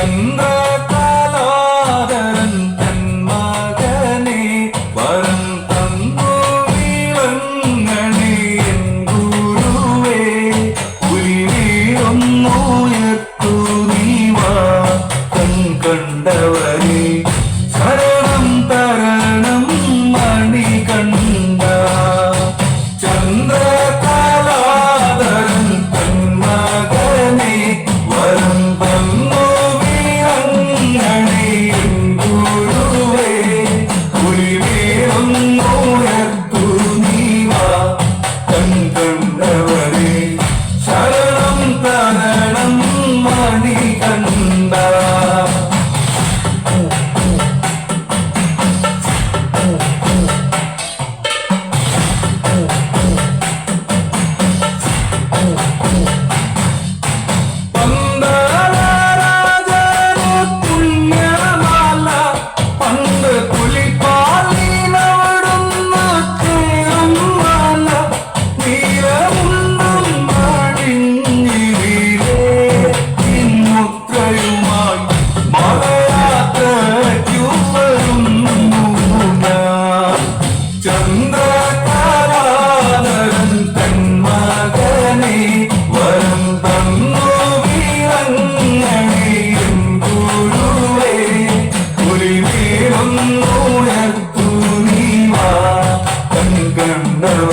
Chandra ചന്ദ്രകാരാധനം തന്മകനെ വരം തന്നു വീരങ്ങനെയും കുരുവേ കുലി വീണം നൂഴത്തു നീവാ തങ്കണ്ണവ